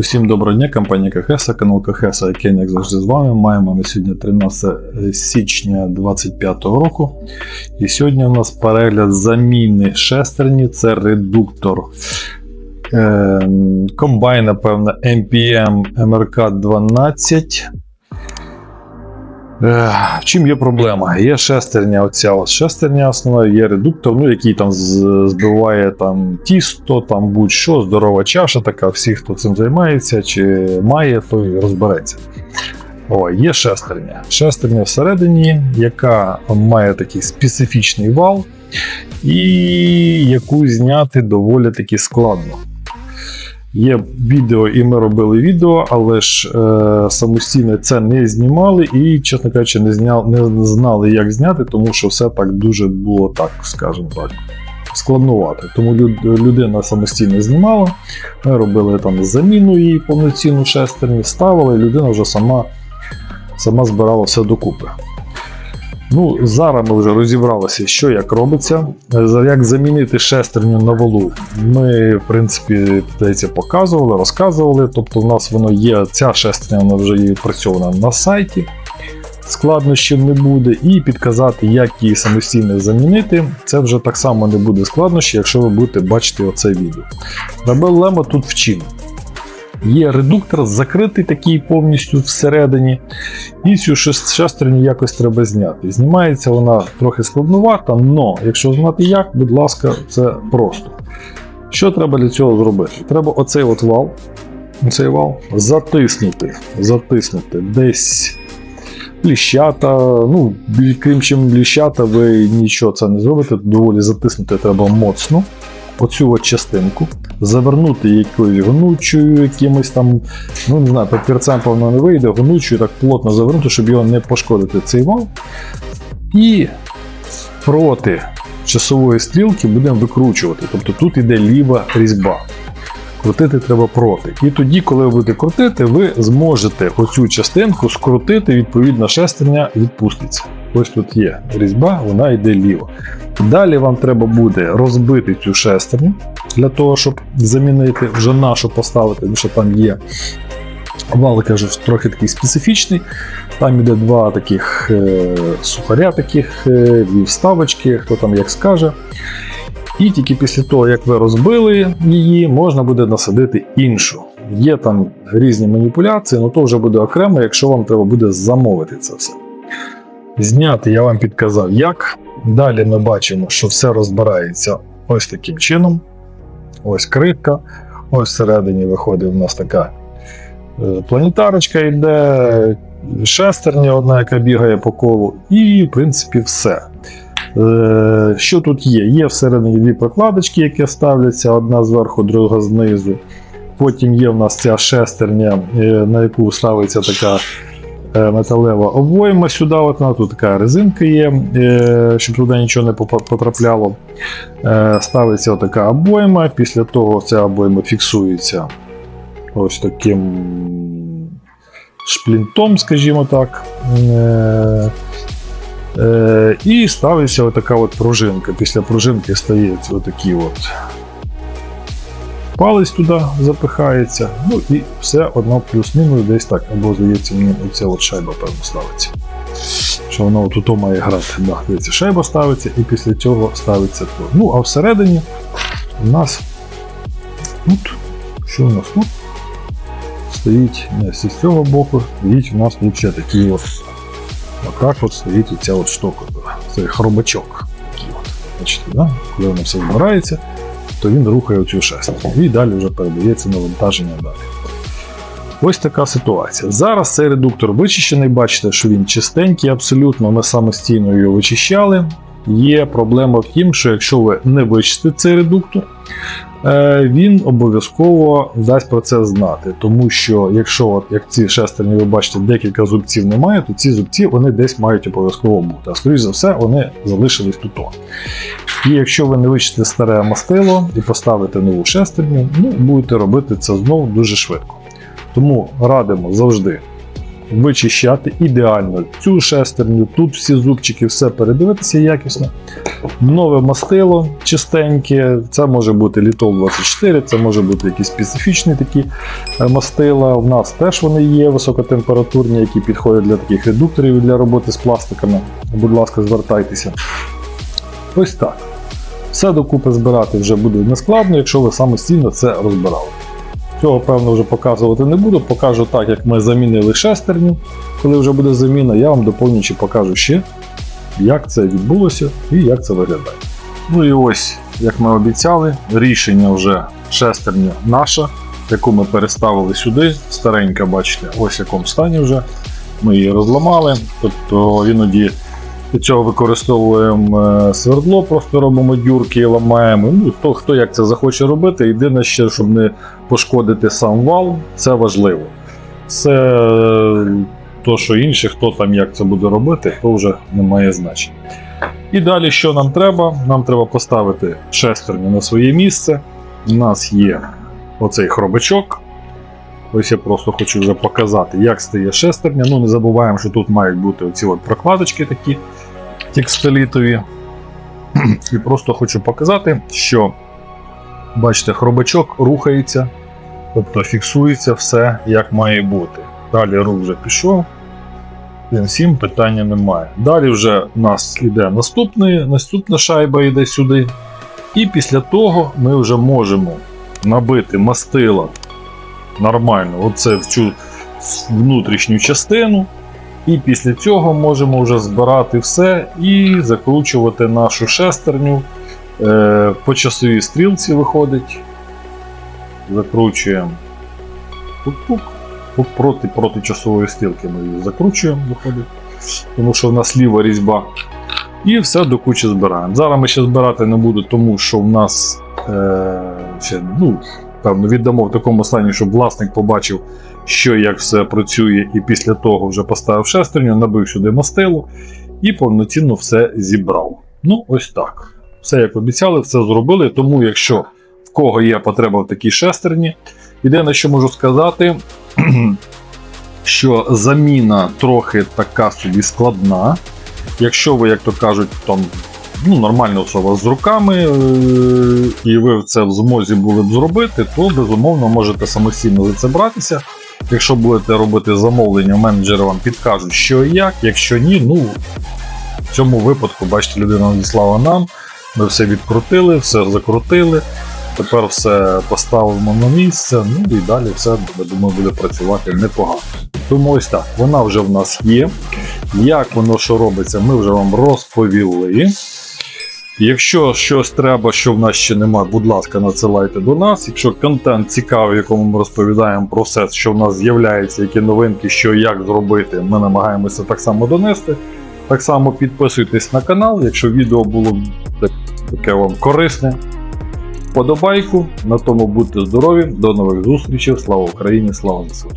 Усім доброго дня, компанія Кахеса, канал Кахеса, який як завжди з вами. Маємо на сьогодні 13 січня 2025 року. І сьогодні у нас перегляд заміни шестерні, це редуктор е, комбайн, напевно, MPM MRK 12. Е, В чим є проблема? Є шестерня, оця от шестерня основна, є редуктор, ну, який там збиває там тісто, там будь-що, здорова чаша така, всі, хто цим займається чи має, той розбереться. О, є шестерня. Шестерня всередині, яка має такий специфічний вал, і яку зняти доволі таки складно. Є відео, і ми робили відео, але ж е, самостійно це не знімали і, чесно кажучи, не, зняв, не знали, як зняти, тому що все так дуже було так, скажімо так, складнувато. Тому люд, людина самостійно знімала. Ми робили там заміну її повноцінну шестерні, ставили, і людина вже сама, сама збирала все докупи. Ну, зараз ми вже розібралися, що як робиться. Як замінити шестерню на валу. Ми, в принципі, здається, показували, розказували. Тобто, у нас воно є, ця шестерня вона вже є відпрацьована на сайті. Складнощів не буде, і підказати, як її самостійно замінити. Це вже так само не буде складнощів, якщо ви будете бачити оце відео. Проблема тут в чим? Є редуктор закритий такий повністю всередині, і цю шестерню якось треба зняти. Знімається вона трохи складнувата, але якщо знати як, будь ласка, це просто. Що треба для цього зробити? Треба оцей от вал, оцей вал затиснути, затиснути десь ліщата. Ну, крім чим ліщата, ви нічого це не зробите. Доволі затиснути треба моцно. Оцю от частинку, завернути якоюсь гнучою, якимось там, ну не знаю, папірцем, певно, не вийде, гнучою так плотно завернути, щоб його не пошкодити цей вал. І проти часової стрілки будемо викручувати. Тобто тут іде ліва різьба. Крутити треба проти. І тоді, коли ви будете крутити, ви зможете оцю частинку скрутити, відповідно, шестерня відпуститься. Ось тут є різьба, вона йде ліво. Далі вам треба буде розбити цю шестерню для того, щоб замінити вже нашу поставити, тому що там є вал, кажу, трохи такий специфічний. Там іде два таких е, сухаря, таких, е, дві вставочки, хто там як скаже. І тільки після того, як ви розбили її, можна буде насадити іншу. Є там різні маніпуляції, але то вже буде окремо, якщо вам треба буде замовити це все. Зняти я вам підказав як. Далі ми бачимо, що все розбирається ось таким чином. Ось критка. Ось всередині виходить у нас така е, планетарочка йде, шестерня одна, яка бігає по колу, і, в принципі, все. Е, Що тут є? Є всередині дві прокладочки, які ставляться, одна зверху, друга знизу. Потім є в нас ця шестерня, е, на яку ставиться така металева обойма сюди. От вона, тут така резинка є, е, щоб туди нічого не потрапляло. Е, Ставиться така обойма. Після того ця обойма фіксується ось таким шплінтом, скажімо так. Е, Е, і ставиться отака от пружинка. Після пружинки стає отакий от палець туди запихається. Ну і все одно плюс-мінус десь так. Або здається, мені оця от шайба певно ставиться. Що воно тут має грати. Да, дивіться, шайба ставиться і після цього ставиться то. Ну, а всередині у нас тут, що у нас тут? Стоїть не з цього боку, стоїть у нас ще такий от Отак от стоїть ця от штука. Це хробачок. Бачите, да? Коли воно все збирається, то він рухає цю шестерню. І далі вже передається навантаження далі. Ось така ситуація. Зараз цей редуктор вичищений, бачите, що він чистенький, абсолютно. Ми самостійно його вичищали. Є проблема в тім, що якщо ви не вичистите цей редуктор, він обов'язково дасть про це знати. Тому що якщо, от, як ці шестерні, ви бачите, декілька зубців немає, то ці зубці вони десь мають обов'язково бути. А скоріш за все, вони залишились тут. І якщо ви не вичистите старе мастило і поставите нову шестерню, ну, будете робити це знову дуже швидко. Тому радимо завжди вичищати ідеально цю шестерню, тут всі зубчики, все передивитися якісно. Нове мастило чистеньке, це може бути літол 24, це може бути якісь специфічні такі е, мастила. У нас теж вони є високотемпературні, які підходять для таких редукторів для роботи з пластиками. Будь ласка, звертайтеся. Ось так. Все докупи збирати вже буде нескладно, якщо ви самостійно це розбирали. Цього, певно, вже показувати не буду. Покажу так, як ми замінили шестерню. Коли вже буде заміна, я вам доповнюючи покажу ще, як це відбулося і як це виглядає. Ну і ось, як ми обіцяли, рішення вже шестерня наша, яку ми переставили сюди. Старенька, бачите, ось в якому стані вже. Ми її розламали. Тобто іноді для цього використовуємо е, свердло, просто робимо дюрки і ламаємо. Ну, хто, хто як це захоче робити. Єдине ще, щоб не пошкодити сам вал, це важливо. Це е, то, що інше, хто там як це буде робити, то вже не має значення. І далі, що нам треба? Нам треба поставити шестерню на своє місце. У нас є оцей хробачок. Ось я просто хочу вже показати, як стає шестерня. Ну, не забуваємо, що тут мають бути оці от прокладочки такі текстолітові. І просто хочу показати, що бачите, хробачок рухається, тобто фіксується все як має бути. Далі рух вже пішов. Він всім питання немає. Далі вже у нас йде наступний, наступна шайба йде сюди. І після того ми вже можемо набити мастила нормально, оце в цю внутрішню частину. І після цього можемо вже збирати все і закручувати нашу шестерню. Е, по часовій стрілці виходить. Закручуємо тук-тук. Тут проти, проти часової стрілки ми її закручуємо, виходить. Тому що в нас ліва різьба. І все до кучі збираємо. Зараз ми ще збирати не буду, тому що в нас е, ще, ну, певно, віддамо в такому стані, щоб власник побачив, що як все працює, і після того вже поставив шестерню, набив сюди мастило і повноцінно все зібрав. Ну, ось так. Все як обіцяли, все зробили. Тому, якщо в кого є потреба в такій шестерні, єдине, що можу сказати, що заміна трохи така собі складна. Якщо ви, як то кажуть, там ну, нормальна особа з руками, е, і ви це в змозі були б зробити, то безумовно можете самостійно за це братися. Якщо будете робити замовлення, менеджери вам підкажуть, що і як. Якщо ні, ну в цьому випадку, бачите, людина надіслала нам. Ми все відкрутили, все закрутили. Тепер все поставимо на місце, ну і далі все, я думаю, буде працювати непогано. Тому ось так, вона вже в нас є. Як воно що робиться, ми вже вам розповіли. Якщо щось треба, що в нас ще немає, будь ласка, надсилайте до нас. Якщо контент цікавий, в якому ми розповідаємо про все, що в нас з'являється, які новинки, що як зробити, ми намагаємося так само донести. Так само підписуйтесь на канал, якщо відео було так- таке вам корисне. Подобайку. На тому будьте здорові. До нових зустрічей. Слава Україні! Слава ЗСУ!